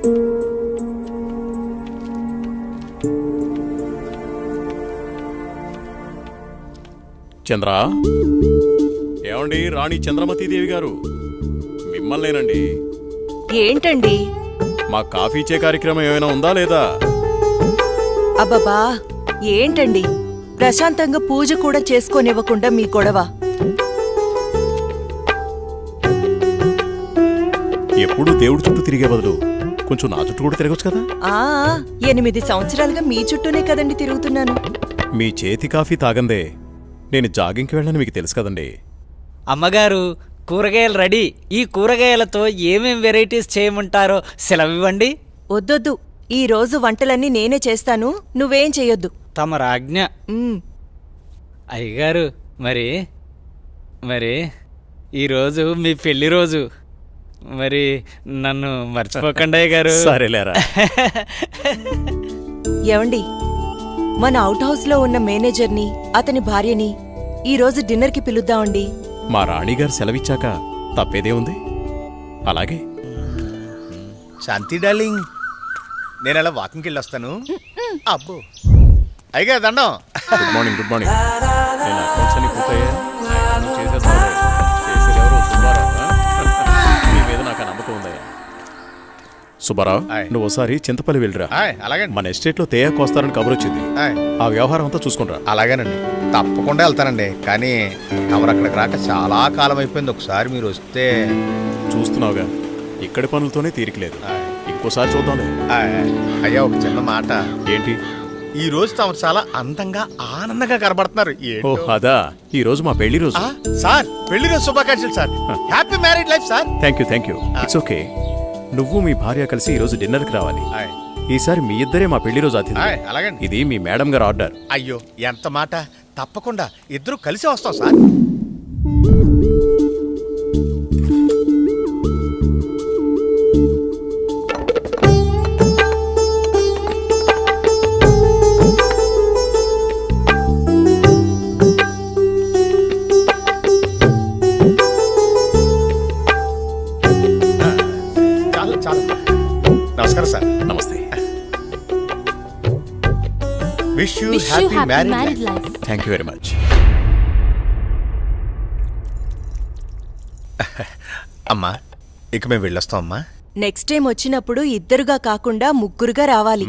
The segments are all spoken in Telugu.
చంద్ర? ఏమండి రాణి చంద్రమతీదేవి గారు? మిమ్మల్నేనండి. ఏంటండి? మా కాఫీ ఇచ్చే కార్యక్రమం ఏమైనా ఉందా లేదా? అబ్బబ్బా ఏంటండి? ప్రశాంతంగా పూజ కూడా చేసుకోనివ్వకుండా మీ గొడవ. ఎప్పుడు దేవుడి చుట్టూ తిరిగే బదులు కొంచెం నా చుట్టూ కూడా తిరగచ్చు కదా? ఆ ఎనిమిది సంవత్సరాలుగా మీ చుట్టూనే కదండి తిరుగుతున్నాను. మీ చేతి కాఫీ తాగందే. నేను జాగింగ్కి వెళ్ళని మీకు తెలుసు కదండి. అమ్మగారు కూరగాయలు రెడీ. ఈ కూరగాయలతో ఏమేం వెరైటీస్ చేయమంటారో సెలవివ్వండి. వద్దొద్దు. ఈ రోజు వంటలన్నీ నేనే చేస్తాను. నువ్వేం చెయ్యొద్దు. తమ రాజ్ఞ. ఉమ్, అయ్యగారు మరి మరి ఈరోజు మీ పెళ్ళి రోజు. మరి నన్ను మర్చిపోకండి అయ్యగారు సరేలేరా. ఏవండి మన అవుట్ హౌస్లో ఉన్న మేనేజర్ని అతని భార్యని ఈ రోజు డిన్నర్కి పిలుద్దామండి. మా రాణిగారు సెలవిచ్చాక తప్పేదే ఉంది? అలాగే. శాంతి డార్లింగ్ నేను అలా వాకింగ్కి వెళ్ళి వస్తాను అబ్బో. అయ్యగా దండం. Good morning good morning. Subbarao ఆయ్. నువ్వు ఒకసారి చింతపల్లి వెళ్ళిరా. ఆయ్, అలాగండి మన ఎస్టేట్లో తేయాకు వస్తారని కబురు వచ్చింది. ఆయ్, ఆ వ్యవహారం అంతా చూసుకుంటా. అలాగేనండి. తప్పకుండా వెళ్తానండి. కానీ తమరు అక్కడికి రాక చాలా కాలం అయిపోయింది. ఒకసారి మీరు వస్తే. చూస్తున్నావుగా. ఇక్కడి పనులతోనే తీరికలేదు ఆయ్, ఇంకోసారి చూద్దాంలే. ఆయ్, అయ్యా ఒక చిన్న మాట. ఏంటి? ఈ రోజు తమరు చాలా అందంగా ఆనందంగా కనబడుతున్నారు. ఓ ఏంటో. అదా. ఈ రోజు మా పెళ్ళి రోజు. ఆ, సార్ పెళ్ళి రోజు శుభాకాంక్షలు sir. Happy married life sir. Thank you thank you it's okay నువ్వు మీ భార్య కలిసి ఈ రోజు డిన్నర్కి రావాలి. ఈసారి మీ ఇద్దరే మా పెళ్ళి రోజు అతిథి ఇది మీ మేడం గారు ఆర్డర్. అయ్యో ఎంత మాట. తప్పకుండా ఇద్దరు కలిసి వస్తాం sir. Wish you Wish you happy happy married married life life. Thank you very much అమ్మా ఇక మేము వెళ్ళొస్తాం అమ్మా. నెక్స్ట్ టైం వచ్చినప్పుడు ఇద్దరుగా కాకుండా ముగ్గురుగా రావాలి.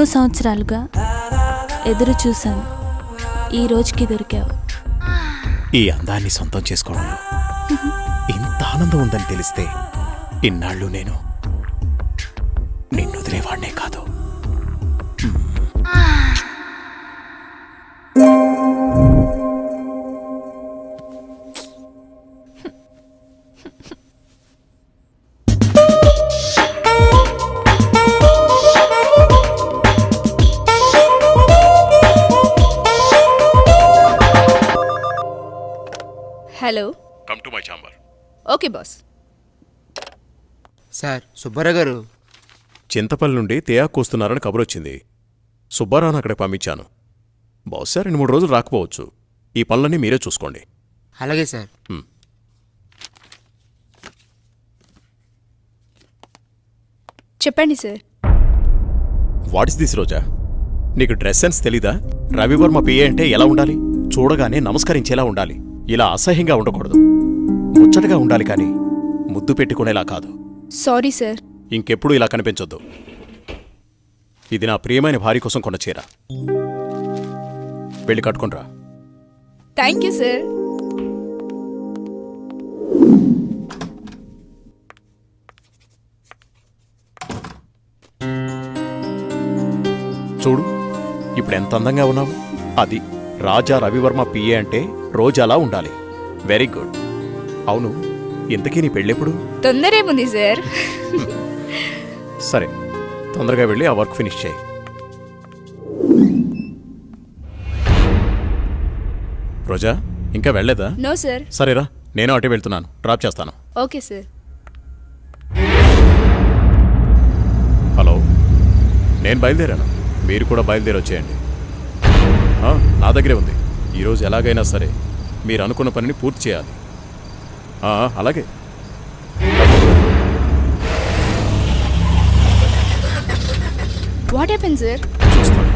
ఎన్నో సంవత్సరాలుగా ఎదురు చూశాను. ఈ రోజుకి దొరికావు. ఈ అందాన్ని సొంతం చేసుకోవడంలో ఇంత ఆనందం ఉందని తెలిస్తే ఇన్నాళ్ళు నేను hello. Come to my chamber okay boss. Sir Subbarao గారు. చింతపల్లి నుండి తేయాకు వస్తున్నారని కబురు వచ్చింది. సుబ్బారావును అక్కడికి పంపించాను. బహుశా రెండు మూడు రోజులు రాకపోవచ్చు. ఈ పనులన్నీ మీరే చూసుకోండి. అలాగే సార్. చెప్పండి sir. What is this Roja నీకు డ్రెస్ సెన్స్ తెలీదా? రవివర్మ పిఏ అంటే ఎలా ఉండాలి? చూడగానే నమస్కరించేలా ఉండాలి. ఇలా అసహ్యంగా ఉండకూడదు. ముచ్చటగా ఉండాలి కానీ ముద్దు పెట్టుకునేలా కాదు. Sorry sir. ఇంకెప్పుడు ఇలా కనిపించొద్దు. ఇది నా ప్రియమైన భార్య కోసం కొన్న చీర. వెళ్ళి కట్టుకునిరా థ్యాంక్ యూ సార్. చూడు ఇప్పుడు ఎంత అందంగా ఉన్నావు? అది రాజా రవివర్మ పిఏ అంటే రోజు అలా ఉండాలి. Very good. అవును ఇంతకీ నీ పెళ్ళెప్పుడు? తొందరేముంది సార్. సరే తొందరగా వెళ్ళి ఆ వర్క్ ఫినిష్ చేయి. రోజా ఇంకా వెళ్ళలేదా? No sir. సరేరా నేను అటే వెళ్తున్నాను. డ్రాప్ చేస్తాను. Okay sir. హలో నేను బయలుదేరాను. మీరు కూడా బయలుదేరి వచ్చేయండి నా దగ్గరే ఉంది. ఈరోజు ఎలాగైనా సరే మీరు అనుకున్న పనిని పూర్తి చేయాలి. అలాగే. వాట్ హ్యాపెన్ సార్ చూస్తాను.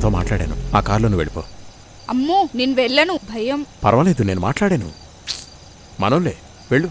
వాళ్ళతో మాట్లాడాను. ఆ కార్లో నువ్వు వెళ్ళిపో. అమ్మో నేను వెళ్ళను. భయం. పర్వాలేదు నేను మాట్లాడాను. మనోళ్ళే వెళ్ళు.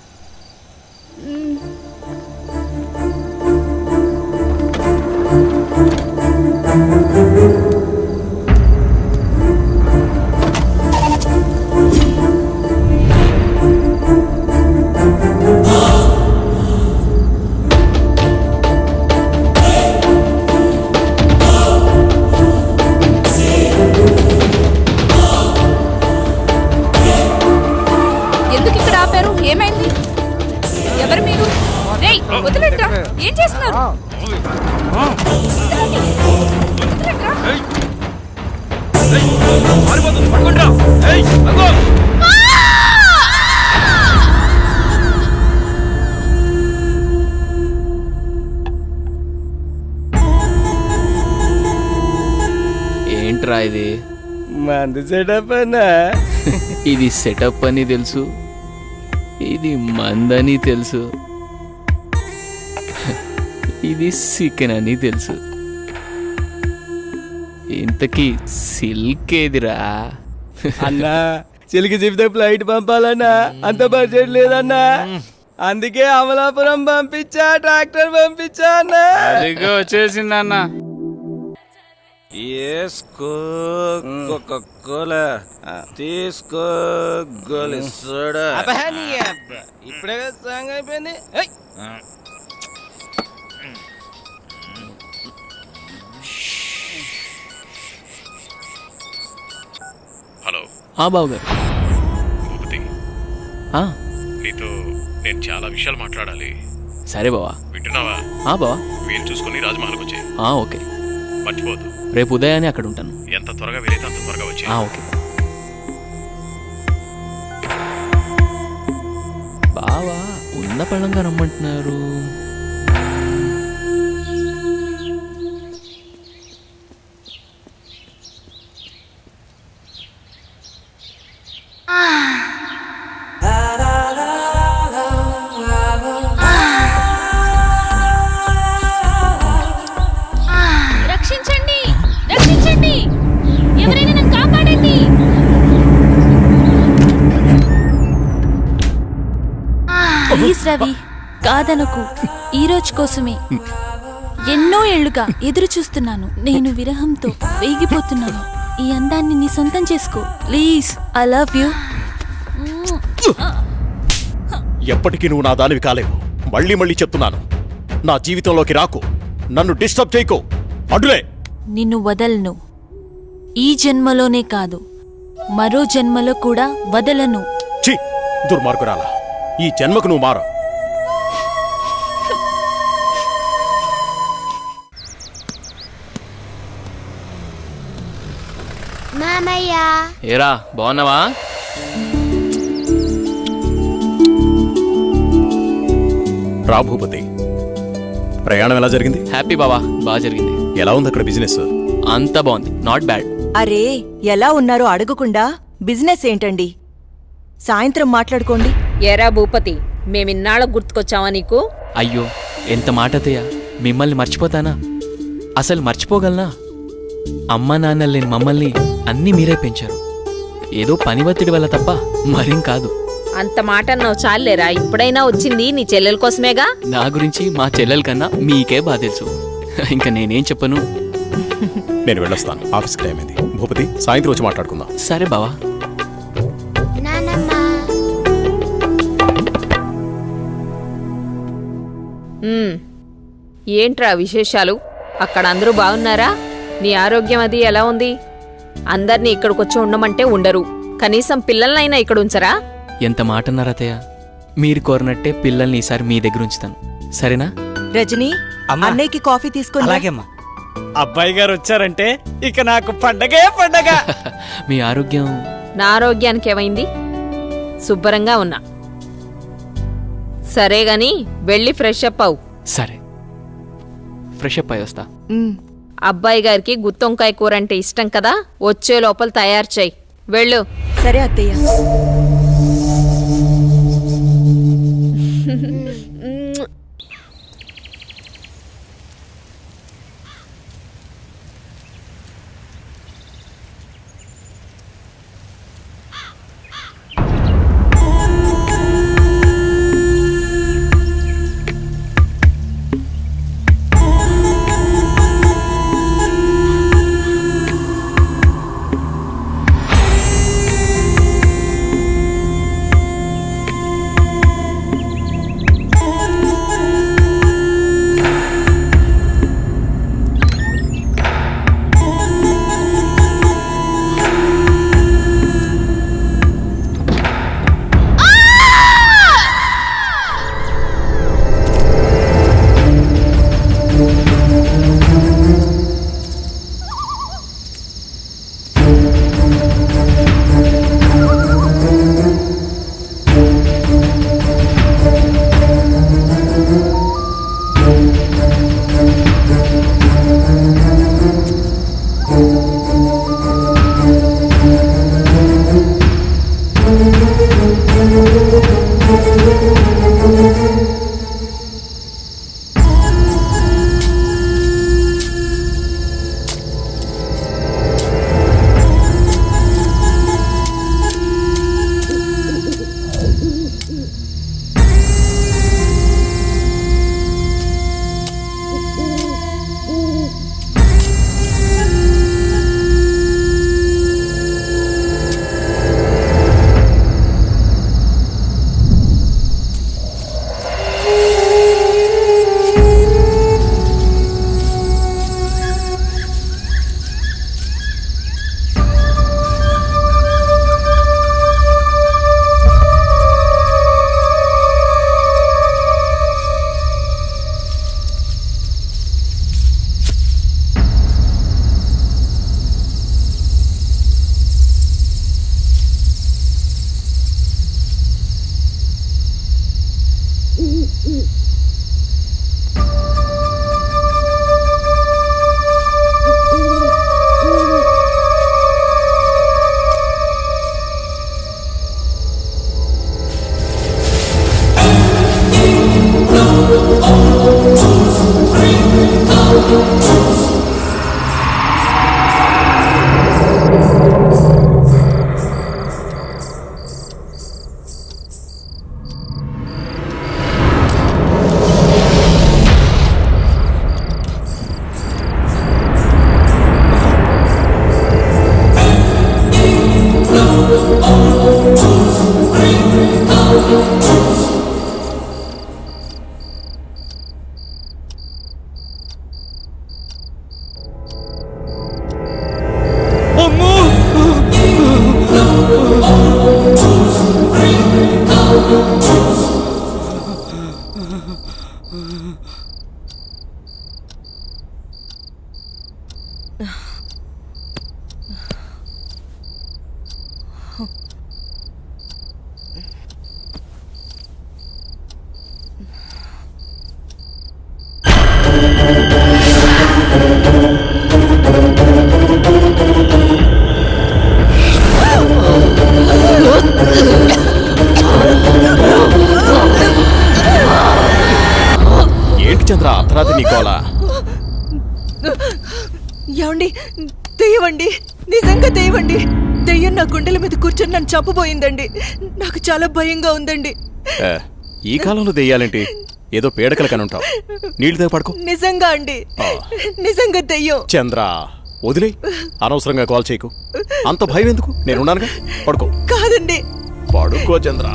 ఏంట్రా ఇది? మందు సెటప్ అన్నా. ఇది సెటప్ అని తెలుసు. ఇది మందని తెలుసు. ఇది సికెన్ అని తెలుసు. ఇంతకీ సిల్క్ ఏదిరా? అన్నా చిలికి చెప్తే ఫ్లైట్ పంపాలన్నా అంత బడ్జెట్ లేదన్నా. అందుకే అమలాపురం పంపించా ట్రాక్టర్ పంపించా అన్నా. వేసుకో కోలా తీసుకో ఇప్పుడే సాంగ్ అయిపోయింది. ఆ బావగారు. భూపతి ఆ, నీతో నేను చాలా విషయాలు మాట్లాడాలి. సరే బావా. వింటున్నావా? ఆ బావా. వీలు చూసుకుని రాజమహల్కి వచ్చే ఆ, ఓకే. మర్చిపోవద్దు. రేపు ఉదయాన్నే అక్కడ ఉంటాను. ఎంత త్వరగా వీలైతే అంత త్వరగా వచ్చే ఆ, ఓకే. బావా ఉన్న పళ్ళంగా రమ్మంటున్నారు. ప్లీజ్ రవి కాదనకు. ఈ రోజు కోసమే. ఎన్నో ఏళ్ళుగా ఎదురు చూస్తున్నాను. నేను విరహంతో వేగిపోతున్నాను. ఈ అందాన్ని నీ సొంతం చేసుకో. Please I love you. ఎప్పటికీ నువ్వు నా దానివి కాలేవు. మళ్ళీ మళ్ళీ చెప్తున్నాను. నా జీవితంలోకి రాకు. నన్ను డిస్టర్బ్ చేయకు. అడ్డులే నిన్ను వదలను. ఈ జన్మలోనే కాదు మరో జన్మలో కూడా వదలను. ఛీ దుర్మార్గురాలా. ఈ జన్మకు నువ్వు మారు ఏరా బాగున్నావా? రా భూపతి. ప్రయాణం ఎలా జరిగింది? హ్యాపీ బావా బాగా జరిగింది. ఎలా ఉంది అక్కడ బిజినెస్ అంత బాగుంది నాట్ బ్యాడ్ అరే ఎలా ఉన్నారో అడగకుండా బిజినెస్ ఏంటండి? సాయంత్రం మాట్లాడుకోండి. ఎరా భూపతి మేమిన్నాళ్ళ గుర్తుకొచ్చావా నీకు? అయ్యో ఎంత మాట అత్తయ్య మిమ్మల్ని మర్చిపోతానా? అసలు మర్చిపోగలనా? అమ్మా నాన్న లేని మమ్మల్ని అన్నీ మీరే పెంచారు. ఏదో పని ఒత్తిడి వల్ల తప్ప మరేం కాదు. అంత మాట అన్నావు చాలేరా ఇప్పుడైనా వచ్చింది నీ చెల్లెల కోసమేగా? నా గురించి మా చెల్లెల కన్నా మీకే తెలుసు. ఇంకా నేనేం చెప్పను? నేను వెళ్ళొస్తాను. ఆఫీస్కి టైం అయింది. భూపతి సాయంత్రం వచ్చి మాట్లాడుకుందాం. సరే బావా. ఏంట్రా విశేషాలు? అక్కడ అందరూ బాగున్నారా? నీ ఆరోగ్యం అది ఎలా ఉంది? అందరినీ ఇక్కడికొచ్చి ఉండమంటే ఉండరు. కనీసం పిల్లలనైనా ఇక్కడ ఉంచరా ఎంత మాట అన్నారు అత్తయ్య? మీరు కోరినట్టే పిల్లల్ని ఈసారి మీ దగ్గర ఉంచుతాను. సరేనా? రజనీ అమ్మా. అన్నయ్యకి కాఫీ తీసుకుని. అలాగేమ్మా అబ్బాయి గారు వచ్చారంటే ఇక నాకు పండగే పండగ. మీ ఆరోగ్యం? నా ఆరోగ్యానికి ఏమైంది? శుభ్రంగా ఉన్నా. సరే గాని వెళ్ళి ఫ్రెష్ అప్ అవు సరే. ఫ్రెష్ అప్ అయి వస్తా. ఉమ్. అబ్బాయి గారికి గుత్తొంకాయ కూర అంటే ఇష్టం కదా వచ్చే లోపల తయారు చేయి. వెళ్ళు. సరే అత్తయ్య. Oh, చంద్ర? అర్ధరాత్రి నీ గోల? ఏమండి దెయ్యవండి నిజంగా దెయ్యవండి దెయ్యం నా గుండెల మీద కూర్చొని నన్ను చంపబోయిందండి. నాకు చాలా భయంగా ఉందండి. ఈ కాలంలో దెయ్యాలేంటి? ఏదో పేడకల కనుంటావు నీళ్ళతో పడుకో. నిజంగా అండి. నిజంగా దెయ్యం. చంద్ర వదిలే అనవసరంగా కాల్ చేయకు. అంత భయం ఎందుకు నేనున్నానుగా. పడుకో. కాదండి. పడుకో చంద్ర.